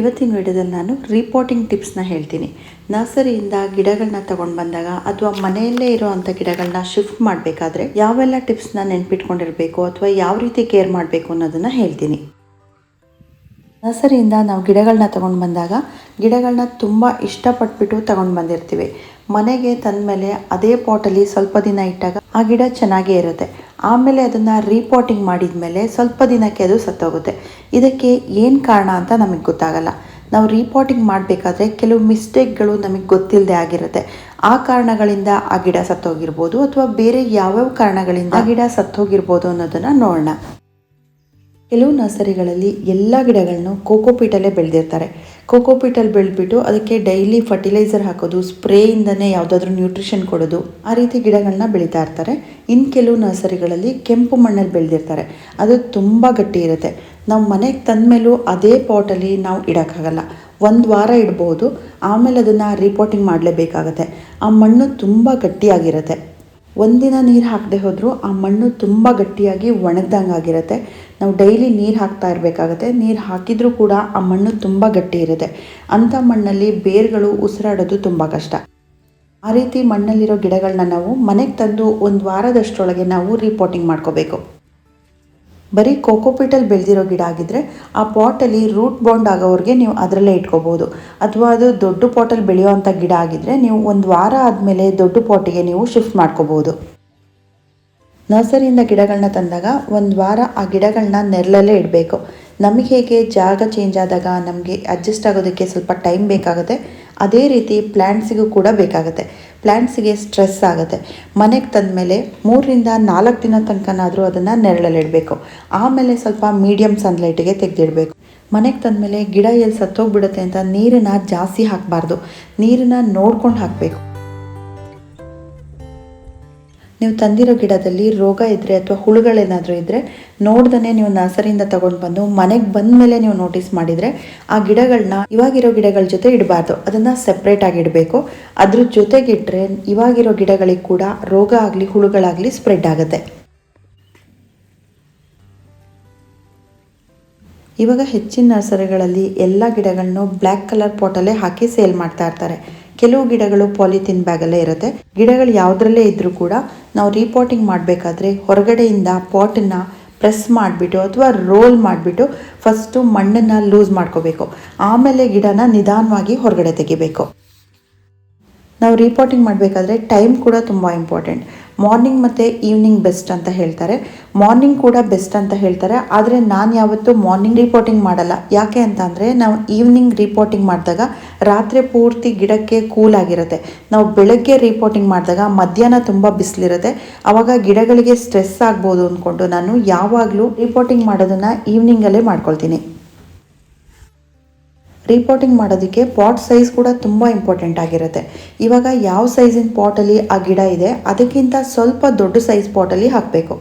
ಇವತ್ತಿನ ವಿಡಿಯೋದಲ್ಲಿ ನಾನು ರಿಪೋರ್ಟಿಂಗ್ ಟಿಪ್ಸ್ನ ಹೇಳ್ತೀನಿ. ನರ್ಸರಿಯಿಂದ ಗಿಡಗಳನ್ನ ತಗೊಂಡು ಬಂದಾಗ ಅಥವಾ ಮನೆಯಲ್ಲೇ ಇರೋವಂಥ ಗಿಡಗಳನ್ನ ಶಿಫ್ಟ್ ಮಾಡಬೇಕಾದ್ರೆ ಯಾವೆಲ್ಲ ಟಿಪ್ಸ್ನ ನೆನ್ಪಿಟ್ಕೊಂಡಿರಬೇಕು ಅಥವಾ ಯಾವ ರೀತಿ ಕೇರ್ ಮಾಡಬೇಕು ಅನ್ನೋದನ್ನು ಹೇಳ್ತೀನಿ. ನರ್ಸರಿಯಿಂದ ನಾವು ಗಿಡಗಳನ್ನ ತಗೊಂಡು ಬಂದಾಗ ಗಿಡಗಳನ್ನ ತುಂಬ ಇಷ್ಟಪಟ್ಬಿಟ್ಟು ತಗೊಂಡು ಬಂದಿರ್ತೀವಿ. ಮನೆಗೆ ತಂದ ಮೇಲೆ ಅದೇ ಪಾಟಲ್ಲಿ ಸ್ವಲ್ಪ ದಿನ ಇಟ್ಟಾಗ ಆ ಗಿಡ ಚೆನ್ನಾಗೇ ಇರುತ್ತೆ. ಆಮೇಲೆ ಅದನ್ನು ರಿಪೋರ್ಟಿಂಗ್ ಮಾಡಿದ ಮೇಲೆ ಸ್ವಲ್ಪ ದಿನಕ್ಕೆ ಅದು ಸತ್ತೋಗುತ್ತೆ. ಇದಕ್ಕೆ ಏನು ಕಾರಣ ಅಂತ ನಮಗೆ ಗೊತ್ತಾಗಲ್ಲ. ನಾವು ರಿಪೋರ್ಟಿಂಗ್ ಮಾಡಬೇಕಾದ್ರೆ ಕೆಲವು ಮಿಸ್ಟೇಕ್ಗಳು ನಮಗೆ ಗೊತ್ತಿಲ್ಲದೆ ಆಗಿರುತ್ತೆ. ಆ ಕಾರಣಗಳಿಂದ ಆ ಗಿಡ ಸತ್ತೋಗಿರ್ಬೋದು ಅಥವಾ ಬೇರೆ ಯಾವ್ಯಾವ ಕಾರಣಗಳಿಂದ ಆ ಗಿಡ ಸತ್ತೋಗಿರ್ಬೋದು ಅನ್ನೋದನ್ನು ನೋಡೋಣ. ಕೆಲವು ನರ್ಸರಿಗಳಲ್ಲಿ ಎಲ್ಲ ಗಿಡಗಳನ್ನು ಕೋಕೋಪೀಟಲ್ಲೇ ಬೆಳೆದಿರ್ತಾರೆ. ಕೋಕೋಪೀಟಲ್ಲಿ ಬೆಳೆದ್ಬಿಟ್ಟು ಅದಕ್ಕೆ ಡೈಲಿ ಫರ್ಟಿಲೈಸರ್ ಹಾಕೋದು, ಸ್ಪ್ರೇಯಿಂದನೇ ಯಾವುದಾದ್ರೂ ನ್ಯೂಟ್ರಿಷನ್ ಕೊಡೋದು, ಆ ರೀತಿ ಗಿಡಗಳನ್ನ ಬೆಳೀತಾ ಇರ್ತಾರೆ. ಇನ್ನು ಕೆಲವು ನರ್ಸರಿಗಳಲ್ಲಿ ಕೆಂಪು ಮಣ್ಣಲ್ಲಿ ಬೆಳೆದಿರ್ತಾರೆ. ಅದು ತುಂಬ ಗಟ್ಟಿ ಇರುತ್ತೆ. ನಾವು ಮನೆಗೆ ತಂದಮೇಲೂ ಅದೇ ಪಾಟಲ್ಲಿ ನಾವು ಇಡೋಕ್ಕಾಗಲ್ಲ. ಒಂದು ವಾರ ಇಡ್ಬೋದು, ಆಮೇಲೆ ಅದನ್ನು ರಿಪೋರ್ಟಿಂಗ್ ಮಾಡಲೇಬೇಕಾಗತ್ತೆ. ಆ ಮಣ್ಣು ತುಂಬ ಗಟ್ಟಿಯಾಗಿರುತ್ತೆ. ಒಂದಿನ ನೀರು ಹಾಕದೆ ಹೋದರೂ ಆ ಮಣ್ಣು ತುಂಬ ಗಟ್ಟಿಯಾಗಿ ಒಣಗ್ದಂಗೆ ಆಗಿರುತ್ತೆ ನಾವು ಡೈಲಿ ನೀರು ಹಾಕ್ತಾ ಇರಬೇಕಾಗತ್ತೆ. ನೀರು ಹಾಕಿದರೂ ಕೂಡ ಆ ಮಣ್ಣು ತುಂಬ ಗಟ್ಟಿ ಇರುತ್ತೆ. ಅಂಥ ಮಣ್ಣಲ್ಲಿ ಬೇರುಗಳು ಉಸಿರಾಡೋದು ತುಂಬ ಕಷ್ಟ. ಆ ರೀತಿ ಮಣ್ಣಲ್ಲಿರೋ ಗಿಡಗಳನ್ನ ನಾವು ಮನೆಗೆ ತಂದು ಒಂದು ವಾರದಷ್ಟರೊಳಗೆ ನಾವು ರಿಪೋರ್ಟಿಂಗ್ ಮಾಡ್ಕೋಬೇಕು. ಬರೀ ಕೋಕೋಪೀಟಲ್ಲಿ ಬೆಳೆದಿರೋ ಗಿಡ ಆಗಿದ್ದರೆ ಆ ಪಾಟಲ್ಲಿ ರೂಟ್ ಬಾಂಡ್ ಆಗೋವ್ರಿಗೆ ನೀವು ಅದರಲ್ಲೇ ಇಟ್ಕೋಬೋದು. ಅಥವಾ ಅದು ದೊಡ್ಡ ಪಾಟಲ್ಲಿ ಬೆಳೆಯುವಂಥ ಗಿಡ ಆಗಿದ್ದರೆ ನೀವು ಒಂದು ವಾರ ಆದಮೇಲೆ ದೊಡ್ಡ ಪಾಟಿಗೆ ನೀವು ಶಿಫ್ಟ್ ಮಾಡ್ಕೋಬೋದು. ನರ್ಸರಿಯಿಂದ ಗಿಡಗಳನ್ನ ತಂದಾಗ ಒಂದು ವಾರ ಆ ಗಿಡಗಳನ್ನ ನೆರಳಲ್ಲೇ ಇಡಬೇಕು. ನಮಗೆ ಹೇಗೆ ಜಾಗ ಚೇಂಜ್ ಆದಾಗ ನಮಗೆ ಅಡ್ಜಸ್ಟ್ ಆಗೋದಕ್ಕೆ ಸ್ವಲ್ಪ ಟೈಮ್ ಬೇಕಾಗುತ್ತೆ. ಅದೇ ರೀತಿ ಪ್ಲ್ಯಾಂಟ್ಸಿಗೂ ಕೂಡ ಬೇಕಾಗುತ್ತೆ. ಪ್ಲ್ಯಾಂಟ್ಸಿಗೆ ಸ್ಟ್ರೆಸ್ ಆಗುತ್ತೆ. ಮನೆಗೆ ತಂದ ಮೇಲೆ ಮೂರರಿಂದ ನಾಲ್ಕು ದಿನ ತನಕನಾದರೂ ಅದನ್ನು ನೆರಳಲ್ಲಿಡಬೇಕು ಆಮೇಲೆ ಸ್ವಲ್ಪ ಮೀಡಿಯಮ್ ಸನ್ಲೈಟಿಗೆ ತೆಗೆದಿಡಬೇಕು. ಮನೆಗೆ ತಂದ ಮೇಲೆ ಗಿಡ ಎಲ್ಲಿ ಸತ್ತೋಗ್ಬಿಡುತ್ತೆ ಅಂತ ನೀರನ್ನು ಜಾಸ್ತಿ ಹಾಕಬಾರ್ದು. ನೀರನ್ನು ನೋಡ್ಕೊಂಡು ಹಾಕಬೇಕು. ನೀವು ತಂದಿರೋ ಗಿಡದಲ್ಲಿ ರೋಗ ಇದ್ದರೆ ಅಥವಾ ಹುಳುಗಳೇನಾದರೂ ಇದ್ದರೆ ನೋಡ್ದೇ ನೀವು ನರ್ಸರಿಯಿಂದ ತಗೊಂಡು ಬಂದು ಮನೆಗೆ ಬಂದ ಮೇಲೆ ನೀವು ನೋಟಿಸ್ ಮಾಡಿದರೆ ಆ ಗಿಡಗಳನ್ನ ಇವಾಗಿರೋ ಗಿಡಗಳ ಜೊತೆ ಇಡಬಾರ್ದು. ಅದನ್ನು ಸೆಪ್ರೇಟಾಗಿ ಇಡಬೇಕು. ಅದ್ರ ಜೊತೆಗಿಟ್ಟರೆ ಇವಾಗಿರೋ ಗಿಡಗಳಿಗೆ ಕೂಡ ರೋಗ ಆಗಲಿ, ಹುಳುಗಳಾಗಲಿ ಸ್ಪ್ರೆಡ್ ಆಗುತ್ತೆ. ಇವಾಗ ಹೆಚ್ಚಿನ ನರ್ಸರಿಗಳಲ್ಲಿ ಎಲ್ಲ ಗಿಡಗಳನ್ನು ಬ್ಲ್ಯಾಕ್ ಕಲರ್ ಪಾಟಲ್ಲೇ ಹಾಕಿ ಸೇಲ್ ಮಾಡ್ತಾ ಇರ್ತಾರೆ. ಕೆಲವು ಗಿಡಗಳು ಪಾಲಿಥಿನ್ ಬ್ಯಾಗಲ್ಲೇ ಇರುತ್ತೆ. ಗಿಡಗಳು ಯಾವುದ್ರಲ್ಲೇ ಇದ್ದರೂ ಕೂಡ ನಾವು ರೀಪಾಟಿಂಗ್ ಮಾಡಬೇಕಾದ್ರೆ ಹೊರಗಡೆಯಿಂದ ಪಾಟನ್ನು ಪ್ರೆಸ್ ಮಾಡಿಬಿಟ್ಟು ಅಥವಾ ರೋಲ್ ಮಾಡಿಬಿಟ್ಟು ಫಸ್ಟು ಮಣ್ಣನ್ನು ಲೂಸ್ ಮಾಡ್ಕೋಬೇಕು. ಆಮೇಲೆ ಗಿಡನ ನಿಧಾನವಾಗಿ ಹೊರಗಡೆ ತೆಗಿಬೇಕು. ನಾವು ರಿಪೋರ್ಟಿಂಗ್ ಮಾಡಬೇಕಾದ್ರೆ ಟೈಮ್ ಕೂಡ ತುಂಬ ಇಂಪಾರ್ಟೆಂಟ್ ಮಾರ್ನಿಂಗ್ ಮತ್ತು ಈವ್ನಿಂಗ್ ಬೆಸ್ಟ್ ಅಂತ ಹೇಳ್ತಾರೆ. ಮಾರ್ನಿಂಗ್ ಕೂಡ ಬೆಸ್ಟ್ ಅಂತ ಹೇಳ್ತಾರೆ. ಆದರೆ ನಾನು ಯಾವತ್ತೂ ಮಾರ್ನಿಂಗ್ ರಿಪೋರ್ಟಿಂಗ್ ಮಾಡಲ್ಲ. ಯಾಕೆ ಅಂತ ನಾವು ಈವ್ನಿಂಗ್ ರಿಪೋರ್ಟಿಂಗ್ ಮಾಡಿದಾಗ ರಾತ್ರಿ ಪೂರ್ತಿ ಗಿಡಕ್ಕೆ ಕೂಲ್ ಆಗಿರುತ್ತೆ ನಾವು ಬೆಳಗ್ಗೆ ರಿಪೋರ್ಟಿಂಗ್ ಮಾಡಿದಾಗ ಮಧ್ಯಾಹ್ನ ತುಂಬ ಬಿಸಿಲಿರುತ್ತೆ. ಆವಾಗ ಗಿಡಗಳಿಗೆ ಸ್ಟ್ರೆಸ್ ಆಗ್ಬೋದು ಅಂದ್ಕೊಂಡು ನಾನು ಯಾವಾಗಲೂ ರಿಪೋರ್ಟಿಂಗ್ ಮಾಡೋದನ್ನು ಈವ್ನಿಂಗಲ್ಲೇ ಮಾಡ್ಕೊಳ್ತೀನಿ. ರಿಪೋರ್ಟಿಂಗ್ ಮಾಡೋದಕ್ಕೆ ಪಾಟ್ ಸೈಜ್ ಕೂಡ ತುಂಬ ಇಂಪಾರ್ಟೆಂಟ್ ಆಗಿರುತ್ತೆ. ಇವಾಗ ಯಾವ ಸೈಜಿನ ಪಾಟಲ್ಲಿ ಆ ಗಿಡ ಇದೆ, ಅದಕ್ಕಿಂತ ಸ್ವಲ್ಪ ದೊಡ್ಡ ಸೈಜ್ ಪಾಟಲ್ಲಿ ಹಾಕಬೇಕು.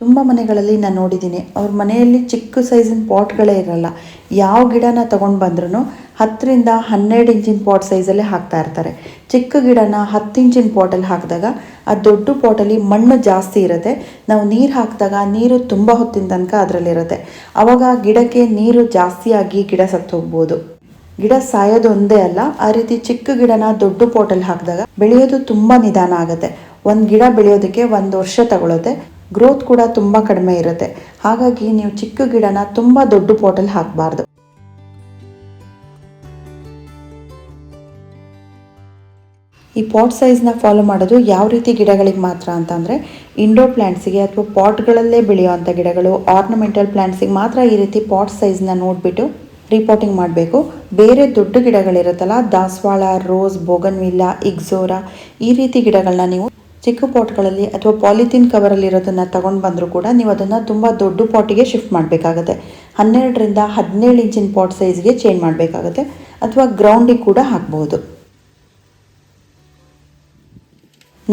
ತುಂಬ ಮನೆಗಳಲ್ಲಿ ನಾನು ನೋಡಿದ್ದೀನಿ ಅವ್ರ ಮನೆಯಲ್ಲಿ ಚಿಕ್ಕ ಸೈಜಿನ ಪಾಟ್ಗಳೇ ಇರಲ್ಲ. ಯಾವ ಗಿಡನ ತೊಗೊಂಡು ಬಂದ್ರೂ ಹತ್ತರಿಂದ ಹನ್ನೆರಡು ಇಂಚಿನ ಪಾಟ್ ಸೈಜಲ್ಲೇ ಹಾಕ್ತಾ ಇರ್ತಾರೆ. ಚಿಕ್ಕ ಗಿಡನ ಹತ್ತು ಇಂಚಿನ ಪಾಟಲ್ಲಿ ಹಾಕಿದಾಗ ಆ ದೊಡ್ಡ ಪಾಟಲ್ಲಿ ಮಣ್ಣು ಜಾಸ್ತಿ ಇರುತ್ತೆ. ನಾವು ನೀರು ಹಾಕಿದಾಗ ನೀರು ತುಂಬ ಹೊತ್ತಿನ ತನಕ ಅದರಲ್ಲಿರುತ್ತೆ ಆವಾಗ ಗಿಡಕ್ಕೆ ನೀರು ಜಾಸ್ತಿಯಾಗಿ ಗಿಡ ಸತ್ತು ಹೋಗ್ಬೋದು. ಗಿಡ ಸಾಯೋದು ಒಂದೇ ಅಲ್ಲ, ಆ ರೀತಿ ಚಿಕ್ಕ ಗಿಡನ ದೊಡ್ಡ ಪಾಟಲ್ಲಿ ಹಾಕಿದಾಗ ಬೆಳೆಯೋದು ತುಂಬ ನಿಧಾನ ಆಗುತ್ತೆ. ಒಂದು ಗಿಡ ಬೆಳೆಯೋದಕ್ಕೆ ಒಂದು ವರ್ಷ ತಗೊಳುತ್ತೆ. ಗ್ರೋತ್ ಕೂಡ ತುಂಬ ಕಡಿಮೆ ಇರುತ್ತೆ. ಹಾಗಾಗಿ ನೀವು ಚಿಕ್ಕ ಗಿಡನ ತುಂಬ ದೊಡ್ಡ ಪೋಟಲ್ಲಿ ಹಾಕಬಾರ್ದು. ಈ ಪಾಟ್ ಸೈಜ್ನ ಫಾಲೋ ಮಾಡೋದು ಯಾವ ರೀತಿ ಗಿಡಗಳಿಗೆ ಮಾತ್ರ ಅಂತಂದರೆ ಇಂಡೋರ್ ಪ್ಲ್ಯಾಂಟ್ಸಿಗೆ ಅಥವಾ ಪಾಟ್ಗಳಲ್ಲೇ ಬೆಳೆಯುವಂಥ ಗಿಡಗಳು ಆರ್ನಮೆಂಟಲ್ ಪ್ಲ್ಯಾಂಟ್ಸಿಗೆ ಮಾತ್ರ ಈ ರೀತಿ ಪಾಟ್ ಸೈಜ್ನ ನೋಡಿಬಿಟ್ಟು ರಿಪೋರ್ಟಿಂಗ್ ಮಾಡಬೇಕು. ಬೇರೆ ದೊಡ್ಡ ಗಿಡಗಳಿರುತ್ತಲ್ಲ, ದಾಸವಾಳ ರೋಸ್ ಬೋಗನ್ವಿಲ್ಲಾ ಇಗ್ಸೋರಾ ಈ ರೀತಿ ಗಿಡಗಳನ್ನ ನೀವು ಚಿಕ್ಕ ಪಾಟ್ಗಳಲ್ಲಿ ಅಥವಾ ಪಾಲಿಥಿನ್ ಕವರಲ್ಲಿರೋದನ್ನು ತಗೊಂಡು ಬಂದರೂ ಕೂಡ ನೀವು ಅದನ್ನು ತುಂಬ ದೊಡ್ಡ ಪಾಟಿಗೆ ಶಿಫ್ಟ್ ಮಾಡಬೇಕಾಗುತ್ತೆ. ಹನ್ನೆರಡರಿಂದ ಹದಿನೇಳು ಇಂಚಿನ ಪಾಟ್ ಸೈಜ್ಗೆ ಚೇಂಜ್ ಮಾಡಬೇಕಾಗುತ್ತೆ ಅಥವಾ ಗ್ರೌಂಡಿಗೆ ಕೂಡ ಹಾಕ್ಬೋದು.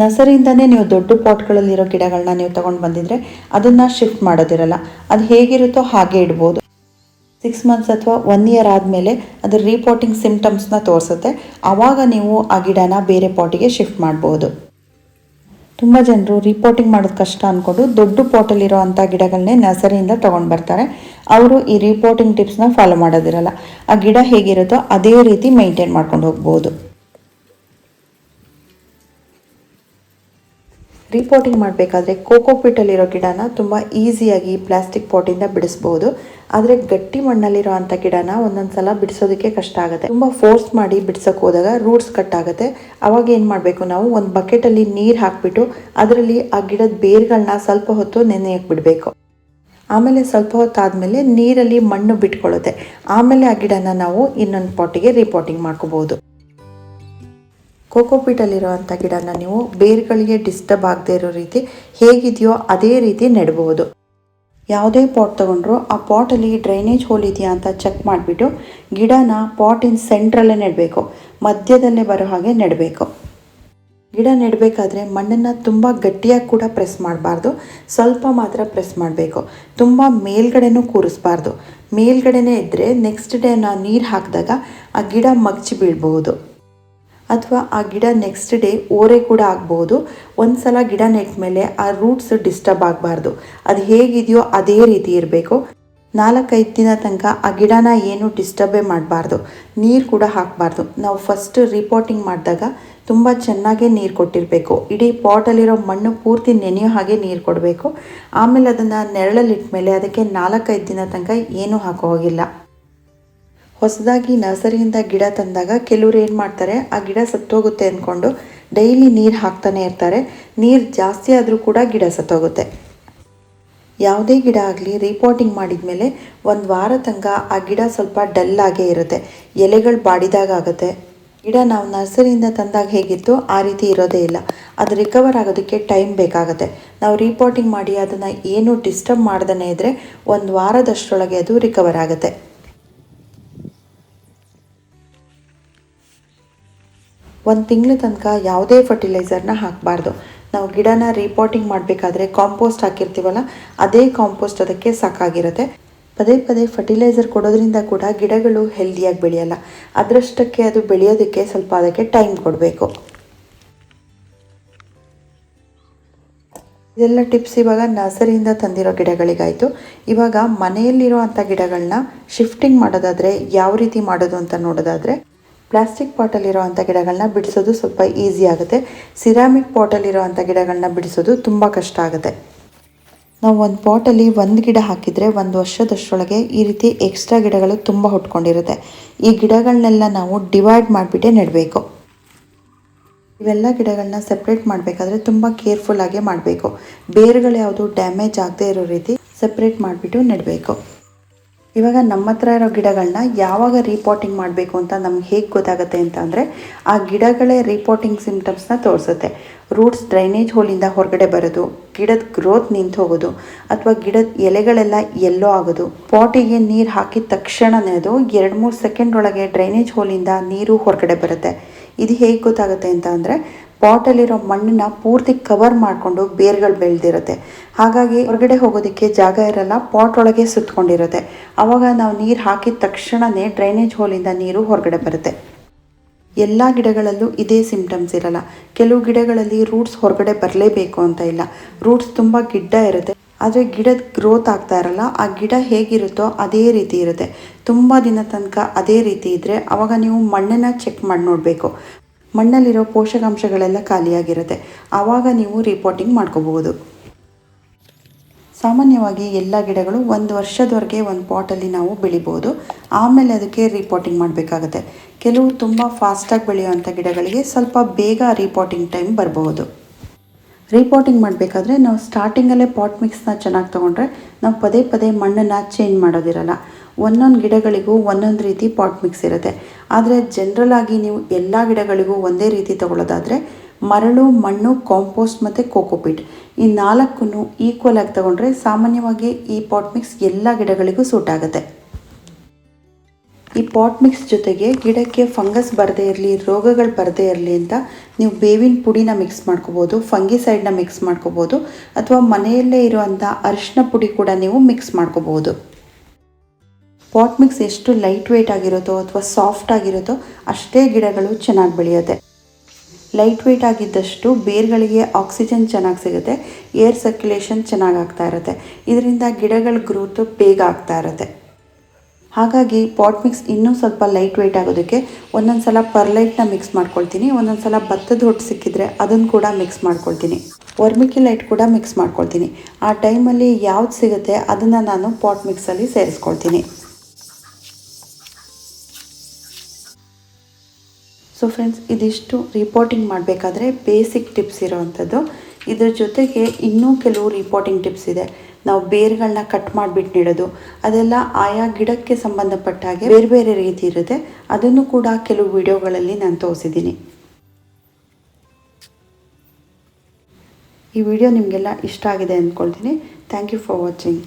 ನರ್ಸರಿಯಿಂದನೇ ನೀವು ದೊಡ್ಡ ಪಾಟ್ಗಳಲ್ಲಿರೋ ಗಿಡಗಳನ್ನ ನೀವು ತೊಗೊಂಡು ಬಂದಿದ್ರೆ ಅದನ್ನು ಶಿಫ್ಟ್ ಮಾಡೋದಿರಲ್ಲ. ಅದು ಹೇಗಿರುತ್ತೋ ಹಾಗೆ ಇಡ್ಬೋದು. ಸಿಕ್ಸ್ ಮಂತ್ಸ್ ಅಥವಾ ಒನ್ ಇಯರ್ ಆದಮೇಲೆ ಅದರ ರೀಪೋರ್ಟಿಂಗ್ ಸಿಮ್ಟಮ್ಸ್ನ ತೋರಿಸುತ್ತೆ. ಆವಾಗ ನೀವು ಆ ಗಿಡನ ಬೇರೆ ಪಾಟಿಗೆ ಶಿಫ್ಟ್ ಮಾಡ್ಬೋದು. ತುಂಬ ಜನರು ರಿಪೋರ್ಟಿಂಗ್ ಮಾಡೋದು ಕಷ್ಟ ಅಂದ್ಕೊಂಡು ದೊಡ್ಡ ಪಾಟಲ್ಲಿರೋ ಅಂಥ ಗಿಡಗಳನ್ನೇ ನರ್ಸರಿಯಿಂದ ತೊಗೊಂಡು ಬರ್ತಾರೆ. ಅವರು ಈ ರಿಪೋರ್ಟಿಂಗ್ ಟಿಪ್ಸ್ನ ಫಾಲೋ ಮಾಡೋದಿರಲ್ಲ. ಆ ಗಿಡ ಹೇಗಿರುತ್ತೋ ಅದೇ ರೀತಿ ಮೈಂಟೈನ್ ಮಾಡ್ಕೊಂಡು ಹೋಗ್ಬೋದು. ರಿಪೋರ್ಟಿಂಗ್ ಮಾಡಬೇಕಾದ್ರೆ ಕೋಕೋಪೀಟಲ್ಲಿರೋ ಗಿಡನ ತುಂಬ ಈಸಿಯಾಗಿ ಪ್ಲಾಸ್ಟಿಕ್ ಪಾಟಿಂದ ಬಿಡಿಸ್ಬೋದು. ಆದರೆ ಗಟ್ಟಿ ಮಣ್ಣಲ್ಲಿರೋ ಅಂಥ ಗಿಡನ ಒಂದೊಂದು ಸಲ ಬಿಡಿಸೋದಕ್ಕೆ ಕಷ್ಟ ಆಗುತ್ತೆ. ತುಂಬ ಫೋರ್ಸ್ ಮಾಡಿ ಬಿಡ್ಸೋಕೆ ಹೋದಾಗ ರೂಟ್ಸ್ ಕಟ್ ಆಗುತ್ತೆ. ಅವಾಗ ಏನು ಮಾಡಬೇಕು ನಾವು? ಒಂದು ಬಕೆಟಲ್ಲಿ ನೀರು ಹಾಕ್ಬಿಟ್ಟು ಅದರಲ್ಲಿ ಆ ಗಿಡದ ಬೇರ್ಗಳನ್ನ ಸ್ವಲ್ಪ ಹೊತ್ತು ನೆನೆಯಕ್ಕೆ ಬಿಡಬೇಕು. ಆಮೇಲೆ ಸ್ವಲ್ಪ ಹೊತ್ತಾದಮೇಲೆ ನೀರಲ್ಲಿ ಮಣ್ಣು ಬಿಟ್ಕೊಳ್ಳುತ್ತೆ. ಆಮೇಲೆ ಆ ಗಿಡನ ನಾವು ಇನ್ನೊಂದು ಪಾಟಿಗೆ ರಿಪೋರ್ಟಿಂಗ್ ಮಾಡ್ಕೋಬೋದು. ಕೋಕೋಪೀಟಲ್ಲಿರುವಂಥ ಗಿಡನ ನೀವು ಬೇರುಗಳಿಗೆ ಡಿಸ್ಟರ್ಬ್ ಆಗದೇ ಇರೋ ರೀತಿ ಹೇಗಿದೆಯೋ ಅದೇ ರೀತಿ ನೆಡಬಹುದು ಯಾವುದೇ ಪಾಟ್ ತೊಗೊಂಡ್ರು ಆ ಪಾಟಲ್ಲಿ ಡ್ರೈನೇಜ್ ಹೋಲ್ ಇದೆಯಾ ಅಂತ ಚೆಕ್ ಮಾಡಿಬಿಟ್ಟು ಗಿಡನ ಪಾಟಿನ ಸೆಂಟ್ರಲ್ಲೇ ನೆಡಬೇಕು, ಮಧ್ಯದಲ್ಲೇ ಬರೋ ಹಾಗೆ ನೆಡಬೇಕು. ಗಿಡ ನೆಡಬೇಕಾದ್ರೆ ಮಣ್ಣನ್ನು ತುಂಬ ಗಟ್ಟಿಯಾಗಿ ಕೂಡ ಪ್ರೆಸ್ ಮಾಡಬಾರ್ದು, ಸ್ವಲ್ಪ ಮಾತ್ರ ಪ್ರೆಸ್ ಮಾಡಬೇಕು. ತುಂಬ ಮೇಲ್ಗಡೆನೂ ಕೂರಿಸ್ಬಾರ್ದು. ಮೇಲ್ಗಡೆನೇ ಇದ್ದರೆ ನೆಕ್ಸ್ಟ್ ಡೇ ನಾವು ನೀರು ಹಾಕಿದಾಗ ಆ ಗಿಡ ಮಗ್ಚಿ ಬೀಳ್ಬಹುದು. ಅಥವಾ ಆ ಗಿಡ ನೆಕ್ಸ್ಟ್ ಡೇ ಓರೆ ಕೂಡ ಆಗ್ಬೋದು. ಒಂದು ಸಲ ಗಿಡ ನೆಟ್ಟ ಮೇಲೆ ಆ ರೂಟ್ಸ್ ಡಿಸ್ಟರ್ಬ್ ಆಗಬಾರ್ದು. ಅದು ಹೇಗಿದೆಯೋ ಅದೇ ರೀತಿ ಇರಬೇಕು. ನಾಲ್ಕೈದು ದಿನ ತನಕ ಆ ಗಿಡನ ಏನು ಡಿಸ್ಟರ್ಬೇ ಮಾಡಬಾರ್ದು. ನೀರು ಕೂಡ ಹಾಕಬಾರ್ದು. ನಾವು ಫಸ್ಟ್ ರಿಪೋರ್ಟಿಂಗ್ ಮಾಡಿದಾಗ ತುಂಬ ಚೆನ್ನಾಗೇ ನೀರು ಕೊಟ್ಟಿರಬೇಕು. ಇಡೀ ಪಾಟಲ್ಲಿರೋ ಮಣ್ಣು ಪೂರ್ತಿ ನೆನೆಯೋ ಹಾಗೆ ನೀರು ಕೊಡಬೇಕು. ಆಮೇಲೆ ಅದನ್ನು ನೆರಳಲ್ಲಿಟ್ಟ ಮೇಲೆ ಅದಕ್ಕೆ ನಾಲ್ಕೈದು ದಿನ ತನಕ ಏನೂ ಹಾಕೋ ಹೋಗಿಲ್ಲ. ಹೊಸದಾಗಿ ನರ್ಸರಿಯಿಂದ ಗಿಡ ತಂದಾಗ ಕೆಲವರು ಏನು ಮಾಡ್ತಾರೆ, ಆ ಗಿಡ ಸತ್ತೋಗುತ್ತೆ ಅಂದ್ಕೊಂಡು ಡೈಲಿ ನೀರು ಹಾಕ್ತಾನೆ ಇರ್ತಾರೆ. ನೀರು ಜಾಸ್ತಿ ಆದರೂ ಕೂಡ ಗಿಡ ಸತ್ತೋಗುತ್ತೆ. ಯಾವುದೇ ಗಿಡ ಆಗಲಿ ರಿಪೋರ್ಟಿಂಗ್ ಮಾಡಿದ ಮೇಲೆ ಒಂದು ವಾರ ತನಕ ಆ ಗಿಡ ಸ್ವಲ್ಪ ಡಲ್ ಆಗೇ ಇರುತ್ತೆ. ಎಲೆಗಳು ಬಾಡಿದಾಗ ಆಗುತ್ತೆ. ಗಿಡ ನಾವು ನರ್ಸರಿಯಿಂದ ತಂದಾಗ ಹೇಗಿತ್ತು? ಆ ರೀತಿ ಇರೋದೇ ಇಲ್ಲ. ಅದು ರಿಕವರ್ ಆಗೋದಕ್ಕೆ ಟೈಮ್ ಬೇಕಾಗುತ್ತೆ. ನಾವು ರಿಪೋರ್ಟಿಂಗ್ ಮಾಡಿ ಅದನ್ನು ಏನು ಡಿಸ್ಟರ್ಬ್ ಮಾಡ್ದೇ ಇದ್ದರೆ ಒಂದು ವಾರದಷ್ಟರೊಳಗೆ ಅದು ರಿಕವರ್ ಆಗುತ್ತೆ. ಒಂದು ತಿಂಗಳ ತನಕ ಯಾವುದೇ ಫರ್ಟಿಲೈಸರ್ನ ಹಾಕಬಾರ್ದು. ನಾವು ಗಿಡನ ರಿಪೋರ್ಟಿಂಗ್ ಮಾಡಬೇಕಾದ್ರೆ ಕಾಂಪೋಸ್ಟ್ ಹಾಕಿರ್ತೀವಲ್ಲ, ಅದೇ ಕಾಂಪೋಸ್ಟ್ ಅದಕ್ಕೆ ಸಾಕಾಗಿರುತ್ತೆ. ಪದೇ ಪದೇ ಫರ್ಟಿಲೈಸರ್ ಕೊಡೋದ್ರಿಂದ ಕೂಡ ಗಿಡಗಳು ಹೆಲ್ದಿಯಾಗಿ ಬೆಳೆಯಲ್ಲ. ಅದರಷ್ಟಕ್ಕೆ ಅದು ಬೆಳೆಯೋದಕ್ಕೆ ಸ್ವಲ್ಪ ಅದಕ್ಕೆ ಟೈಮ್ ಕೊಡಬೇಕು. ಇದೆಲ್ಲ ಟಿಪ್ಸ್ ಇವಾಗ ನರ್ಸರಿಯಿಂದ ತಂದಿರೋ ಗಿಡಗಳಿಗಾಯಿತು. ಇವಾಗ ಮನೆಯಲ್ಲಿರೋ ಅಂಥ ಗಿಡಗಳನ್ನ ಶಿಫ್ಟಿಂಗ್ ಮಾಡೋದಾದರೆ, ಯಾವ ರೀತಿ ಮಾಡೋದು ಅಂತ ನೋಡೋದಾದರೆ ಪ್ಲಾಸ್ಟಿಕ್ ಪಾಟಲ್ಲಿರೋ ಅಂಥ ಗಿಡಗಳನ್ನ ಬಿಡಿಸೋದು ಸ್ವಲ್ಪ ಈಸಿ ಆಗುತ್ತೆ. ಸಿರಾಮಿಕ್ ಪಾಟಲ್ಲಿರೋ ಅಂಥ ಗಿಡಗಳನ್ನ ಬಿಡಿಸೋದು ತುಂಬ ಕಷ್ಟ ಆಗುತ್ತೆ. ನಾವು ಒಂದು ಪಾಟಲ್ಲಿ ಒಂದು ಗಿಡ ಹಾಕಿದರೆ ಒಂದು ವರ್ಷದಷ್ಟರೊಳಗೆ ಈ ರೀತಿ ಎಕ್ಸ್ಟ್ರಾ ಗಿಡಗಳು ತುಂಬ ಹುಟ್ಕೊಂಡಿರುತ್ತೆ. ಈ ಗಿಡಗಳನ್ನೆಲ್ಲ ನಾವು ಡಿವೈಡ್ ಮಾಡಿಬಿಟ್ಟೇ ನೆಡಬೇಕು. ಇವೆಲ್ಲ ಗಿಡಗಳನ್ನ ಸಪ್ರೇಟ್ ಮಾಡಬೇಕಾದ್ರೆ ತುಂಬ ಕೇರ್ಫುಲ್ಲಾಗೆ ಮಾಡಬೇಕು. ಬೇರುಗಳು ಯಾವುದು ಡ್ಯಾಮೇಜ್ ಆಗದೆ ಇರೋ ರೀತಿ ಸಪ್ರೇಟ್ ಮಾಡಿಬಿಟ್ಟು ನೆಡಬೇಕು. ಇವಾಗ ನಮ್ಮ ಹತ್ರ ಇರೋ ಗಿಡಗಳನ್ನ ಯಾವಾಗ ರಿಪೋರ್ಟಿಂಗ್ ಮಾಡಬೇಕು ಅಂತ ನಮ್ಗೆ ಹೇಗೆ ಗೊತ್ತಾಗುತ್ತೆ ಅಂತ ಅಂದರೆ ಆ ಗಿಡಗಳೇ ರಿಪೋರ್ಟಿಂಗ್ ಸಿಂಪ್ಟಮ್ಸ್ನ ತೋರಿಸುತ್ತೆ. ರೂಟ್ಸ್ ಡ್ರೈನೇಜ್ ಹೋಲಿಂದ ಹೊರಗಡೆ ಬರೋದು, ಗಿಡದ ಗ್ರೋತ್ ನಿಂತು ಹೋಗೋದು, ಅಥವಾ ಗಿಡದ ಎಲೆಗಳೆಲ್ಲ ಎಲ್ಲೋ ಆಗೋದು. ಪಾಟಿಗೆ ನೀರು ಹಾಕಿದ ತಕ್ಷಣನೇ ಅದು ಎರಡು ಮೂರು ಸೆಕೆಂಡ್ ಒಳಗೆ ಡ್ರೈನೇಜ್ ಹೋಲಿಂದ ನೀರು ಹೊರಗಡೆ ಬರುತ್ತೆ. ಇದು ಹೇಗೆ ಗೊತ್ತಾಗುತ್ತೆ ಅಂತ ಅಂದರೆ ಪಾಟಲ್ಲಿರೋ ಮಣ್ಣನ್ನ ಪೂರ್ತಿ ಕವರ್ ಮಾಡಿಕೊಂಡು ಬೇರ್ಗಳು ಬೆಳೆದಿರುತ್ತೆ. ಹಾಗಾಗಿ ಹೊರಗಡೆ ಹೋಗೋದಕ್ಕೆ ಜಾಗ ಇರಲ್ಲ ಪಾಟ್ ಒಳಗೆ ಸುತ್ತಕೊಂಡಿರುತ್ತೆ ಆವಾಗ ನಾವು ನೀರು ಹಾಕಿದ ತಕ್ಷಣವೇ ಡ್ರೈನೇಜ್ ಹೋಲಿಂದ ನೀರು ಹೊರಗಡೆ ಬರುತ್ತೆ. ಎಲ್ಲ ಗಿಡಗಳಲ್ಲೂ ಇದೇ ಸಿಂಪ್ಟಮ್ಸ್ ಇರಲ್ಲ. ಕೆಲವು ಗಿಡಗಳಲ್ಲಿ ರೂಟ್ಸ್ ಹೊರಗಡೆ ಬರಲೇಬೇಕು ಅಂತ ಇಲ್ಲ. ರೂಟ್ಸ್ ತುಂಬ ಗಿಡ್ಡ ಇರುತ್ತೆ. ಆದರೆ ಗಿಡದ ಗ್ರೋತ್ ಆಗ್ತಾ ಇರಲ್ಲ. ಆ ಗಿಡ ಹೇಗಿರುತ್ತೋ ಅದೇ ರೀತಿ ಇರುತ್ತೆ. ತುಂಬ ದಿನ ತನಕ ಅದೇ ರೀತಿ ಇದ್ದರೆ ಆವಾಗ ನೀವು ಮಣ್ಣನ್ನು ಚೆಕ್ ಮಾಡಿ ನೋಡಬೇಕು. ಮಣ್ಣಲ್ಲಿರೋ ಪೋಷಕಾಂಶಗಳೆಲ್ಲ ಖಾಲಿಯಾಗಿರುತ್ತೆ. ಆವಾಗ ನೀವು ರಿಪೋರ್ಟಿಂಗ್ ಮಾಡ್ಕೋಬಹುದು. ಸಾಮಾನ್ಯವಾಗಿ ಎಲ್ಲ ಗಿಡಗಳು ಒಂದು ವರ್ಷದವರೆಗೆ ಒಂದು ಪಾಟಲ್ಲಿ ನಾವು ಬೆಳಿಬೋದು ಆಮೇಲೆ ಅದಕ್ಕೆ ರಿಪೋರ್ಟಿಂಗ್ ಮಾಡಬೇಕಾಗುತ್ತೆ. ಕೆಲವು ತುಂಬ ಫಾಸ್ಟಾಗಿ ಬೆಳೆಯುವಂಥ ಗಿಡಗಳಿಗೆ ಸ್ವಲ್ಪ ಬೇಗ ರಿಪೋರ್ಟಿಂಗ್ ಟೈಮ್ ಬರಬಹುದು. ರಿಪೋರ್ಟಿಂಗ್ ಮಾಡಬೇಕಾದ್ರೆ ನಾವು ಸ್ಟಾರ್ಟಿಂಗಲ್ಲೇ ಪಾಟ್ ಮಿಕ್ಸ್ನ ಚೆನ್ನಾಗಿ ತೊಗೊಂಡ್ರೆ ನಾವು ಪದೇ ಪದೇ ಮಣ್ಣನ್ನು ಚೇಂಜ್ ಮಾಡೋದಿರಲ್ಲ. ಒಂದೊಂದು ಗಿಡಗಳಿಗೂ ಒಂದೊಂದು ರೀತಿ ಪಾಟ್ ಮಿಕ್ಸ್ ಇರುತ್ತೆ. ಆದರೆ ಜನರಲ್ ಆಗಿ ನೀವು ಎಲ್ಲ ಗಿಡಗಳಿಗೂ ಒಂದೇ ರೀತಿ ತಗೊಳ್ಳೋದಾದರೆ ಮರಳು, ಮಣ್ಣು ಕಾಂಪೋಸ್ಟ್ ಮತ್ತು ಕೋಕೋಪೀಟ್ ಈ ನಾಲ್ಕನ್ನು ಈಕ್ವಲ್ ಆಗಿ ತಗೊಂಡ್ರೆ ಸಾಮಾನ್ಯವಾಗಿ ಈ ಪಾಟ್ ಮಿಕ್ಸ್ ಎಲ್ಲ ಗಿಡಗಳಿಗೂ ಸೂಟ್ ಆಗುತ್ತೆ. ಈ ಪಾಟ್ ಮಿಕ್ಸ್ ಜೊತೆಗೆ ಗಿಡಕ್ಕೆ ಫಂಗಸ್ ಬರದೇ ಇರಲಿ, ರೋಗಗಳು ಬರದೇ ಇರಲಿ ಅಂತ ನೀವು ಬೇವಿನ ಪುಡಿನ ಮಿಕ್ಸ್ ಮಾಡ್ಕೋಬೋದು, ಫಂಗಿಸೈಡ್ನ ಮಿಕ್ಸ್ ಮಾಡ್ಕೋಬೋದು, ಅಥವಾ ಮನೆಯಲ್ಲೇ ಇರುವಂಥ ಅರಿಶಿನ ಪುಡಿ ಕೂಡ ನೀವು ಮಿಕ್ಸ್ ಮಾಡ್ಕೋಬೋದು. ಪಾಟ್ ಮಿಕ್ಸ್ ಎಷ್ಟು ಲೈಟ್ ವೆಯ್ಟ್ ಆಗಿರುತ್ತೋ ಅಥವಾ ಸಾಫ್ಟ್ ಆಗಿರುತ್ತೋ ಅಷ್ಟೇ ಗಿಡಗಳು ಚೆನ್ನಾಗಿ ಬೆಳೆಯುತ್ತೆ. ಲೈಟ್ ವೆಯ್ಟ್ ಆಗಿದ್ದಷ್ಟು ಬೇರ್ಗಳಿಗೆ ಆಕ್ಸಿಜನ್ ಚೆನ್ನಾಗಿ ಸಿಗುತ್ತೆ ಏರ್ ಸರ್ಕ್ಯುಲೇಷನ್ ಚೆನ್ನಾಗಿ ಆಗ್ತಾ ಇರುತ್ತೆ. ಇದರಿಂದ ಗಿಡಗಳ ಗ್ರೋತ್ ಬೇಗ ಆಗ್ತಾ ಇರುತ್ತೆ. ಹಾಗಾಗಿ ಪಾಟ್ ಮಿಕ್ಸ್ ಇನ್ನೂ ಸ್ವಲ್ಪ ಲೈಟ್ ವೆಯ್ಟ್ ಆಗೋದಕ್ಕೆ ಒಂದೊಂದು ಸಲ ಪರ್ಲೈಟ್ನ ಮಿಕ್ಸ್ ಮಾಡ್ಕೊಳ್ತೀನಿ, ಒಂದೊಂದು ಸಲ ಭತ್ತದ ಹೊಟ್ಟು ಸಿಕ್ಕಿದ್ರೆ ಅದನ್ನು ಕೂಡ ಮಿಕ್ಸ್ ಮಾಡ್ಕೊಳ್ತೀನಿ. ವರ್ಮಿಕಿ ಲೈಟ್ ಕೂಡ ಮಿಕ್ಸ್ ಮಾಡ್ಕೊಳ್ತೀನಿ. ಆ ಟೈಮಲ್ಲಿ ಯಾವ್ದು ಸಿಗುತ್ತೆ ಅದನ್ನು ನಾನು ಪಾಟ್ ಮಿಕ್ಸಲ್ಲಿ ಸೇರಿಸ್ಕೊಳ್ತೀನಿ. ಸೊ ಫ್ರೆಂಡ್ಸ್ ಇದಿಷ್ಟು ರಿಪೋರ್ಟಿಂಗ್ ಮಾಡಬೇಕಾದ್ರೆ ಬೇಸಿಕ್ ಟಿಪ್ಸ್ ಇರೋವಂಥದ್ದು. ಇದ್ರ ಜೊತೆಗೆ ಇನ್ನೂ ಕೆಲವು ರಿಪೋರ್ಟಿಂಗ್ ಟಿಪ್ಸ್ ಇದೆ. ನಾವು ಬೇರ್ಗಳನ್ನ ಕಟ್ ಮಾಡಿಬಿಟ್ಟು ನೆಡೋದು. ಅದೆಲ್ಲ ಆಯಾ ಗಿಡಕ್ಕೆ ಸಂಬಂಧಪಟ್ಟ ಹಾಗೆ ಬೇರೆ ಬೇರೆ ರೀತಿ ಇರುತ್ತೆ. ಅದನ್ನು ಕೂಡ ಕೆಲವು ವಿಡಿಯೋಗಳಲ್ಲಿ ನಾನು ತೋರಿಸಿದ್ದೀನಿ. ಈ ವಿಡಿಯೋ ನಿಮಗೆಲ್ಲ ಇಷ್ಟ ಆಗಿದೆ ಅಂದ್ಕೊಳ್ತೀನಿ. Thank you for watching